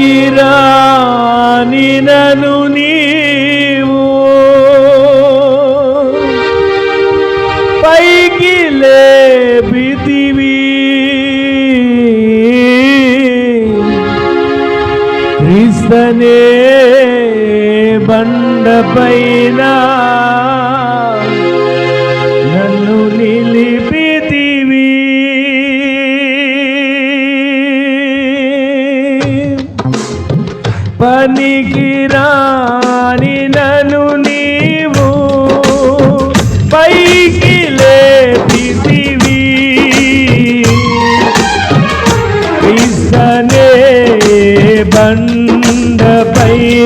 పైకి నను నీవు. పైకి లేపితివి. క్రిస్తనే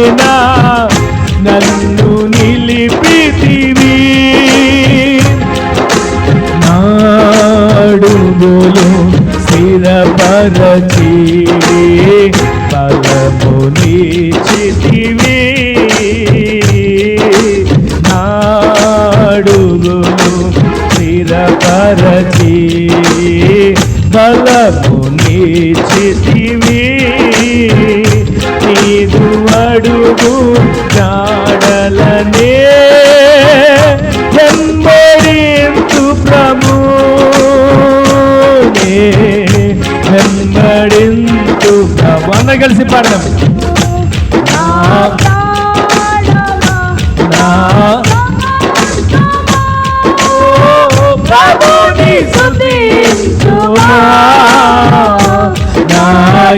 Marina. పాడదాం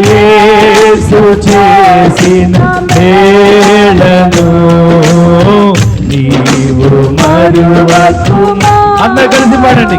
యేసు చేసిన మేళను నీవు మరువకుమా అందరు కలిసి పాడండి.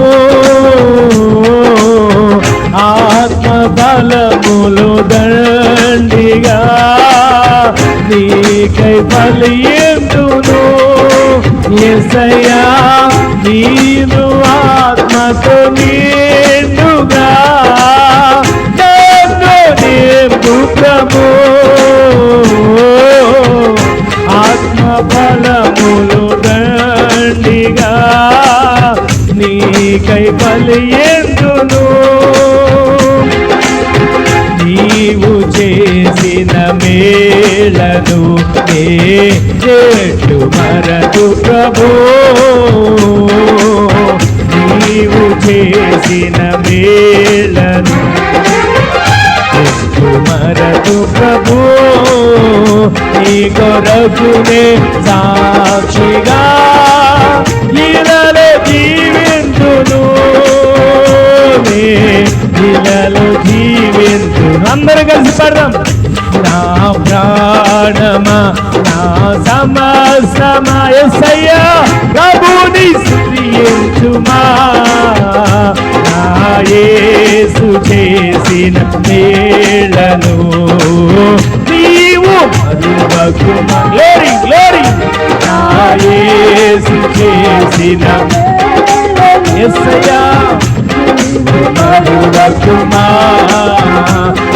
ప్రభు ఆత్మ బలములు దండిగా నీకై బలియందును ఎసయా నీను నీకై నీవు చేసిన మేళను నే చెట్టు మరదు ప్రభు. నీవు చేసిన మేళను మరదు ప్రభు. నీ కొరకునే సాక్షిగా ఇలలో జీవి ఇలలో జీవించు. అందరూ కలిసి పడదాం. నా ప్రాణమా నా సమస్తమా ఎస్సయ్యా ప్రభుని స్తుతించుమా నా యేసు చేసిన మేళను నీవు మరువకుమా గ్లోరీ గ్లోరీ నా యేసు చేసిన ఎస్సయ్యా మరువకుమా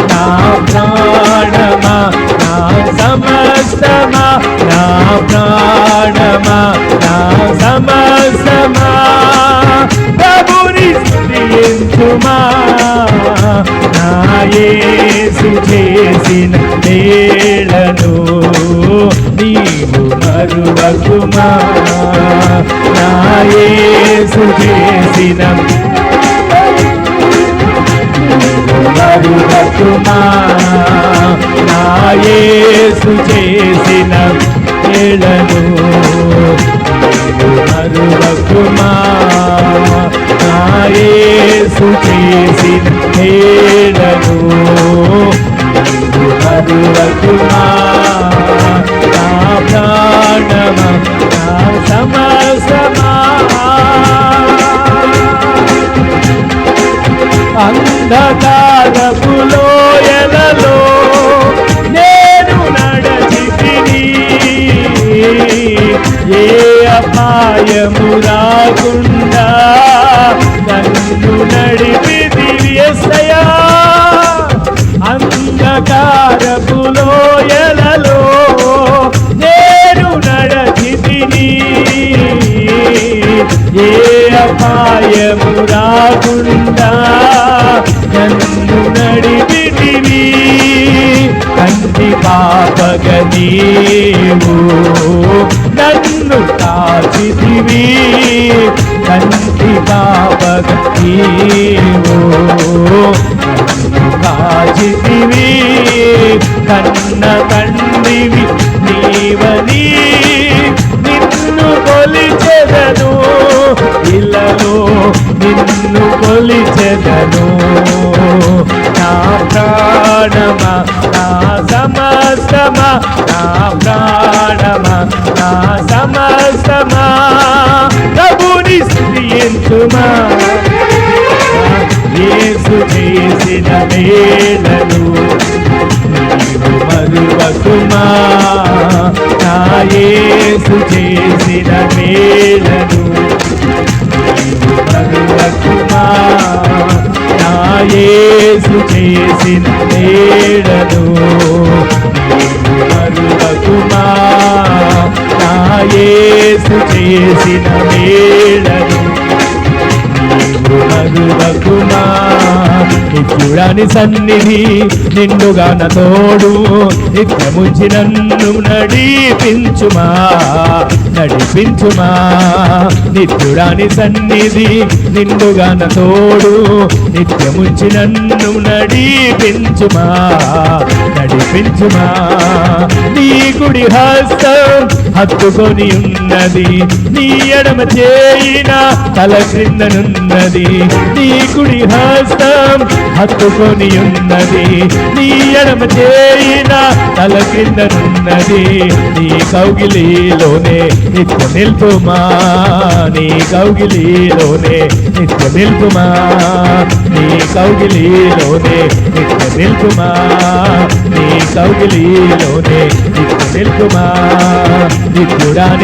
నా ప్రాణమా నా సమస్తమా నా ప్రాణమా నా సమస్తమా. మరువకుమా నా యేసు చేసిన మేళను నీవు మరువకుమా నా చేసిన మరువకుమా నా చేసిన మేళను నీవు మరువకుమా చేసిన మేళను నీవు మరువకుమా నా నా సమసమా అంధకారపులో ఏ అపాయము రాకుండా నన్ను నడిపితివి ఎస్సయా అంధకారపులో ఎలలో నేను నడచితిని. ఏ అపాయము రాకుండా నన్ను నడిపితివి కంటి పాపగ నీవు నన్ను కాచితివి కంటి పాపగ నీవు కాచితివి కన్న తండ్రివి నీవని. నిన్ను కొలిచెదను ఇలలో నిన్ను కొలిచెదను. నా ప్రాణమా నా సమస్తమా నా ప్రాణమా నా ప్రభుని స్థితించుమా? యేసు చేసిన మేళను నీవు మరువకుమా? నా యేసు చేసిన మేళను నీవు మరువకుమా? నా యేసు చేసిన మేళను మరువకుమా నా యేసు చేసిన మేళను నీవు మరువకుమా నిత్యుడాని సన్నిధి నిండుగా నా తోడు. నిత్యముంచి నన్ను నడిపించుమా నడిపించుమా. నిత్యుడాని సన్నిధి నిండుగా నా తోడు. నిత్యముంచి నన్ను నడిపించుమా. నడిపించుమా? నీ కుడి హస్తం హత్తుకొని ఉన్నది. నీ ఎడమ చేయిన తల క్రిందనున్నది నీ కుడి హస్తం హత్తుకొని ఉన్నది. నీ ఎడమ చేయిన తల క్రిందనున్నది నీ కౌగిలిలోనే నిత్య నిల్పుమా? నీ కౌగిలిలోనే నిత్య నిల్పుమా? నీ కౌగిలిలోనే నిత్య నిల్పుమా? నీ కౌగిలిలోనే నిత్య నిల్పుమా?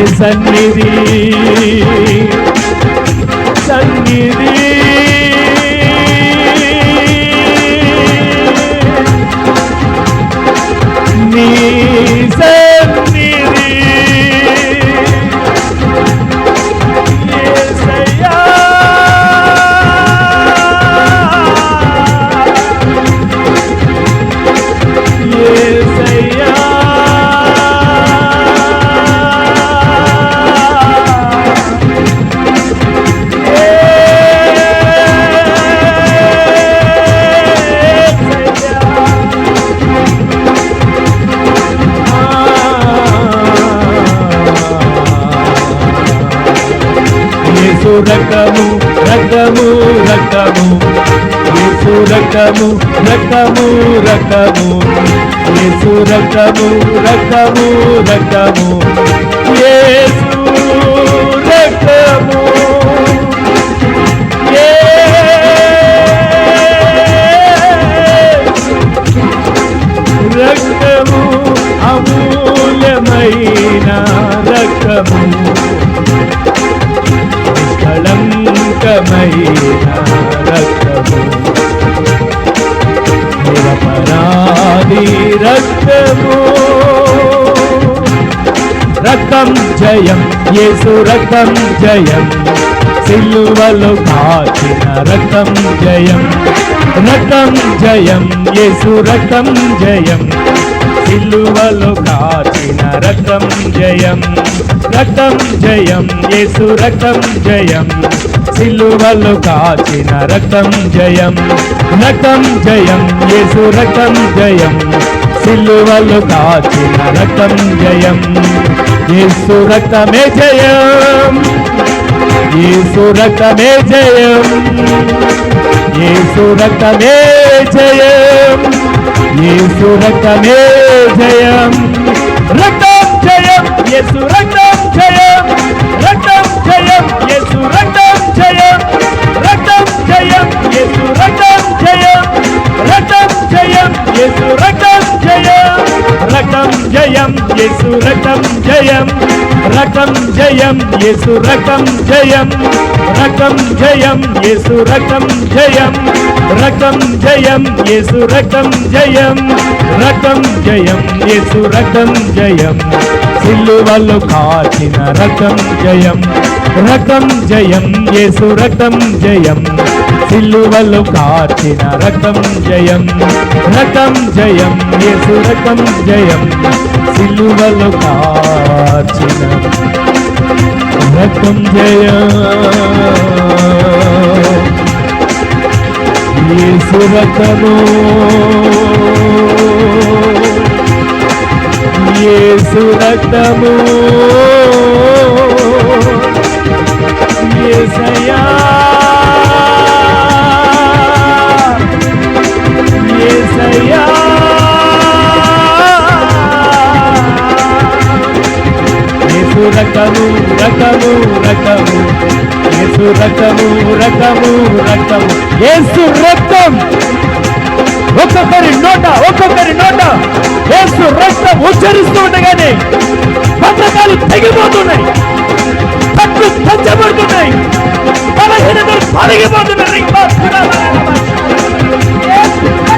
సన్నిధి. సన్నిధి. నీ రక్తము రక్తము రక్తము యేసు రక్తము రక్తము రక్తము యేసు రక్తము రక్తము అమూల్యమైన రక్తము కళంకమైన రక్తము నీ రక్తము. రక్తం జయం యేసు రక్తం జయం. సిలువలో కాచిన రక్తం జయం. రక్తం జయం యేసు రక్తం జయం. సిలువలో కాచిన రక్తం జయం. రక్తం జయం యేసు రక్తం జయం. సిలువలు కాచిన రక్తం జయం రక్తం జయం యేసు రక్తం జయం. సిలువలు కాచిన రక్తం జయం యేసు రక్తమే జయం యేసు రక్తమే జయం యేసు రక్తమే జయం యేసు రక్తమే జయం. రక్తం జయం యేసు రక్తం జయం యేసు రకం జయం. రకం జయం యేసు రకం జయం. రకం జయం యేసు రకం జయం. రకం జయం యేసు రకం జయం. రకం జయం యేసు రకం జయం. సిల్లువలు కాచిన రకం జయం. రకం జయం యేసు రకం జయం. సిల్లువలు కాచిన రకం జయం. రకం జయం యేసు రకం జయం. సిలువలు కాచిన మృత్యుంజయ సురతను ఏ సురతము ఏ సయా రకము రకము రకము. యేసు రకము రకము రకము. యేసు రక్తం. ఒక్కొక్కరి నోట ఒక్కొక్కరి నోట యేసు రక్తం ఉచ్చరిస్తూ ఉండగానే పథకాలు తెగిపోతున్నాయి. పట్టు తెచ్చబడుతున్నాయి. బలహీనతలు తొలగిపోతున్నాయి యేసు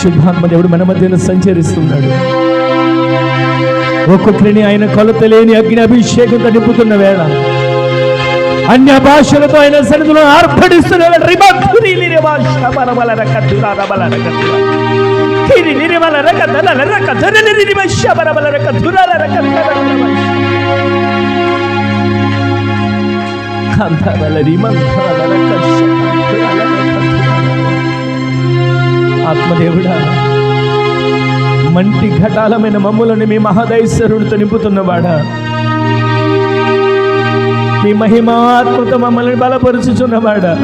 పరిశుద్ధాత్మ దేవుడు మన మధ్యన సంచరిస్తున్నాడు. ఒక్కొక్కరిని ఆయన కొలత లేని అగ్ని అభిషేకంతో నింపుతున్న వేళ అన్య భాషలతో ఆయన సన్నిధిలో ఆర్భడిస్తున్న వేళ రిబద్ధుని లిరివా ఆత్మదేవుడా. మంటి ఘటాలమైన మమ్ములను మీ మహదైశ్వరుడితో నింపుతున్నవాడా. మీ మహిమాత్మక మమ్మల్ని బలపరుచుచున్నవాడా.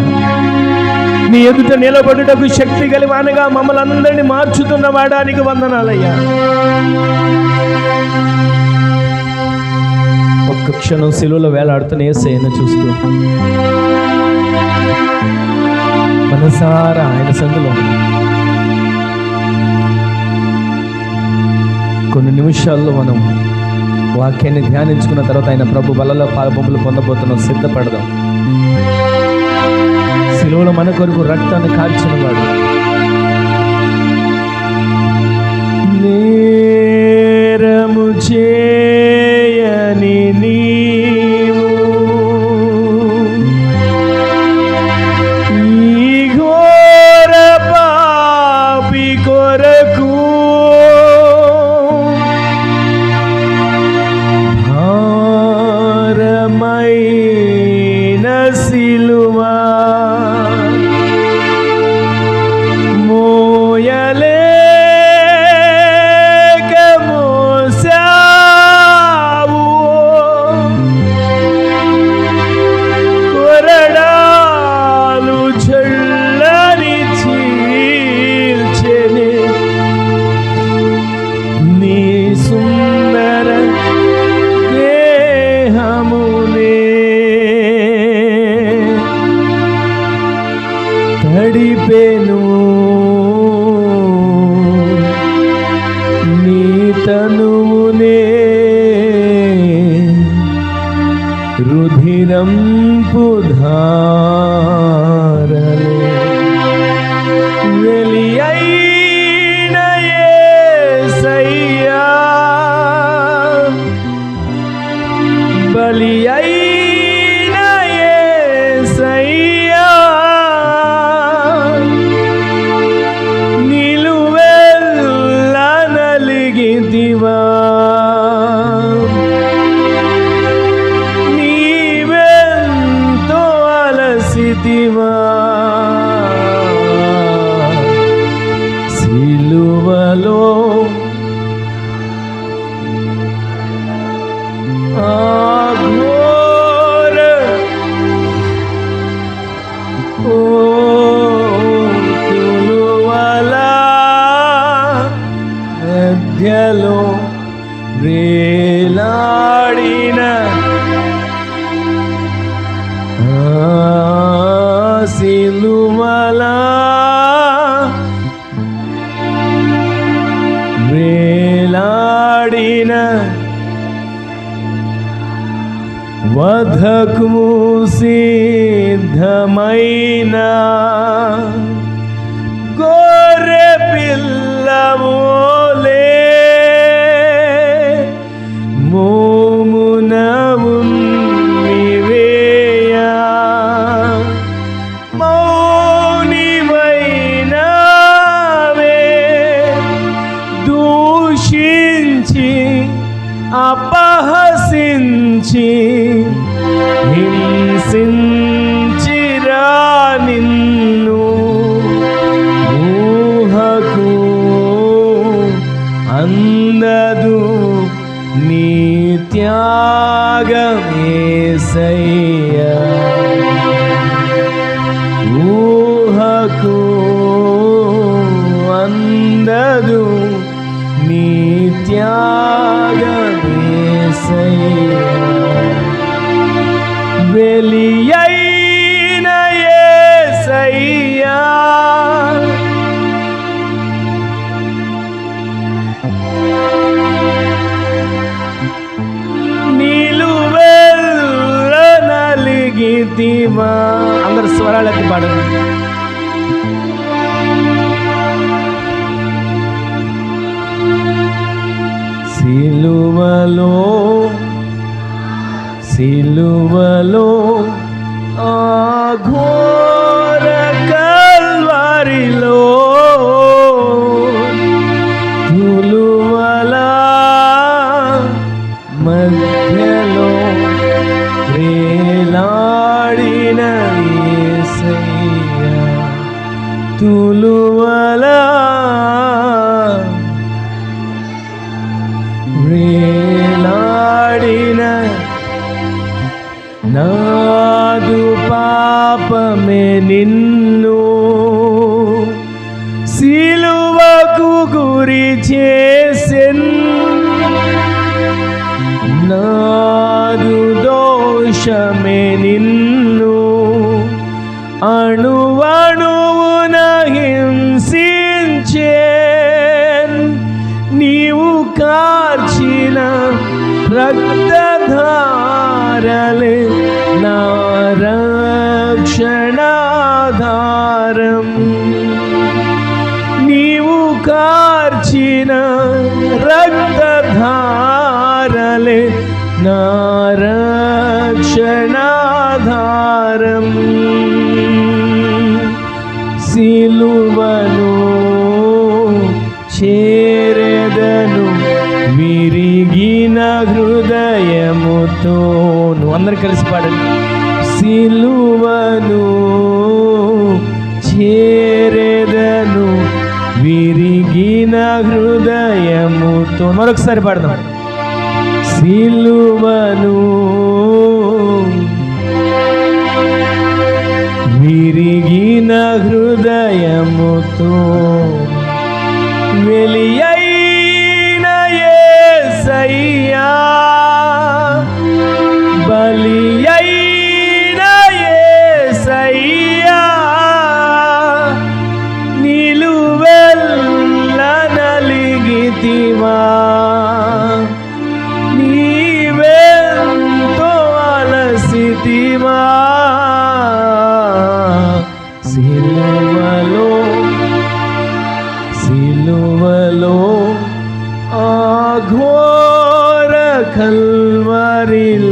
నీ ఎదుట నిలబడుటకు శక్తి కలివానగా మమ్మల్ని అందరినీ మార్చుతున్నవాడా నీకు వందనాలయ్యా. ఒక్క క్షణం శిలువలో వేలాడుతున్న ఏసయ్యను చూస్తూ. మనసారా ఆయన సందులో. కొన్ని నిమిషాల్లో మనం వాక్యాన్ని ధ్యానించుకున్న తర్వాత ఆయన ప్రభు బలలో పాలబొమ్మలు పొందబోతున్నాం సిద్ధపడదాం. సిలువలో మన కొరకు రక్తాన్ని కాల్చిన వాడు. సిలువలా వేలాడిన వధకు అపహసించి హింసించి నలిగితివా అందరు స్వరాలు ఎత్తి పాడు তুলো రక్తధారలే నారక్షణాధారం నీవు కార్చిన రక్తధారలే నారక్షణాధారం సిలువను చేరెదను విరిగిన హృదయముతో తోను అందరు కలిసి పాడండి. సిలువను చేరేదను విరిగిన హృదయముతో మరొకసారి పాడదాం. సిలువను విరిగిన హృదయముతో వెలియైన యేసయ్యా సిలువలో సిలువలో ఆఘోర కల్వరిలో